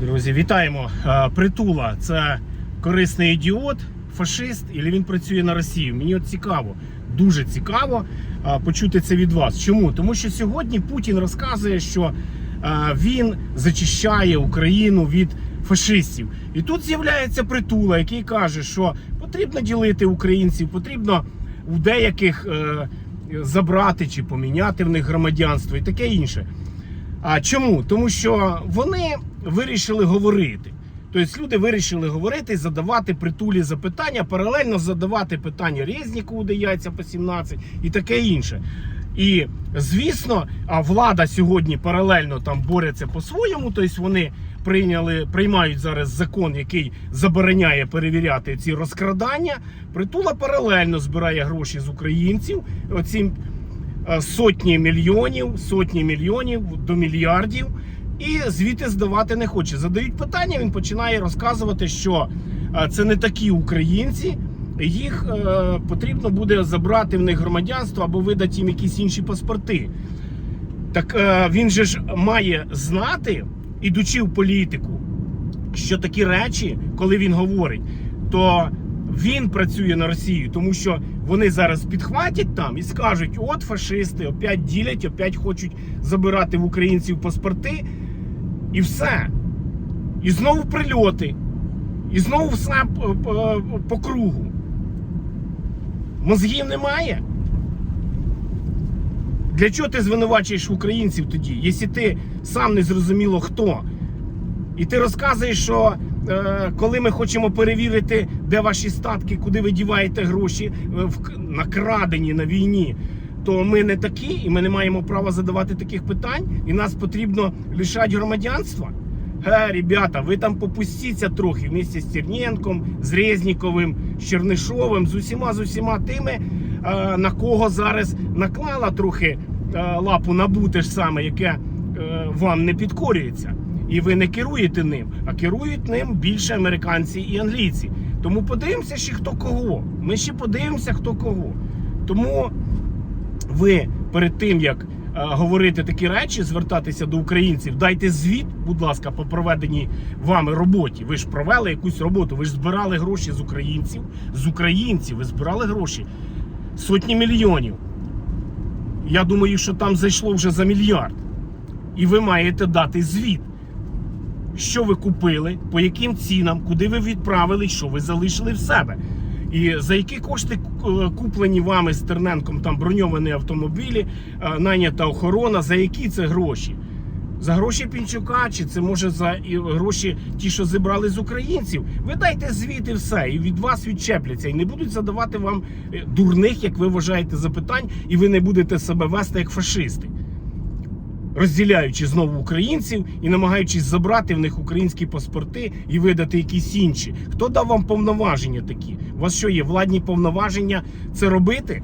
Друзі, вітаємо. Е, Притула це корисний ідіот, фашист, і він працює на Росію. Мені от цікаво, дуже цікаво е, почути це від вас. Чому? Тому що сьогодні Путін розказує, що е, він зачищає Україну від фашистів. І тут з'являється притула, який каже, що потрібно ділити українців, потрібно у деяких забрати чи поміняти в них громадянство і таке інше. А чому? Тому що вони вирішили говорити. Тобто люди вирішили говорити, задавати притулі запитання, паралельно задавати питання Резнікову, де яйця по 17 і таке інше. І звісно, а влада сьогодні паралельно там бореться по-своєму. Тобто вони прийняли, приймають зараз закон, який забороняє перевіряти ці розкрадання. Притула паралельно збирає гроші з українців. Оці е, сотні мільйонів, сотні мільйонів до мільярдів. І звідти здавати не хоче. Задають питання, він починає розказувати, що е, це не такі українці. Їх е, потрібно буде забрати в них громадянство або видати їм якісь інші паспорти. Так е, він же ж має знати, ідучи в політику, що такі речі, коли він говорить, то він працює на Росію, тому що вони зараз підхватять там і скажуть: от фашисти опять ділять, опять хочуть забирати в українців паспорти, і все. І знову прильоти, і знову все по, кругу. Мозгів немає. Для чого ти звинувачуєш українців тоді, якщо ти сам не зрозуміло хто? І ти розказуєш, що е, коли ми хочемо перевірити, де ваші статки, куди ви діваєте гроші, е, в, накрадені на війні, то ми не такі, і ми не маємо права задавати таких питань, і нас потрібно лишати громадянства. Ге, ребята, ви там попустіться трохи вместе з Терненком, з Резніковим, з Чернишовим, з усіма з усіма тими, е, на кого зараз наклала трохи е, лапу набу те ж саме, яке е, вам не підкорюється. І ви не керуєте ним, а керують ним більше американці і англійці. Тому подивимося ще хто кого. Ми ще подивимося, хто кого. Тому ви перед тим як е, говорити такі речі, звертатися до українців, дайте звіт, будь ласка, по проведеній вами роботі. Ви ж провели якусь роботу, ви ж збирали гроші з українців. З українців ви збирали гроші сотні мільйонів. Я думаю, що там зайшло вже за мільярд. І ви маєте дати звіт. Що ви купили, по яким цінам, куди ви відправили, що ви залишили в себе. І за які кошти е, куплені вами з Терненком там броньовані автомобілі, е, найнята охорона, за які це гроші? За гроші Пінчука, чи це може за гроші ті, що зібрали з українців? Ви дайте звіт і все, і від вас відчепляться, і не будуть задавати вам е, дурних, як ви вважаєте, запитань, і ви не будете себе вести як фашисти розділяючи знову українців і намагаючись забрати в них українські паспорти і видати якісь інші. Хто дав вам повноваження такі? У вас що є владні повноваження це робити?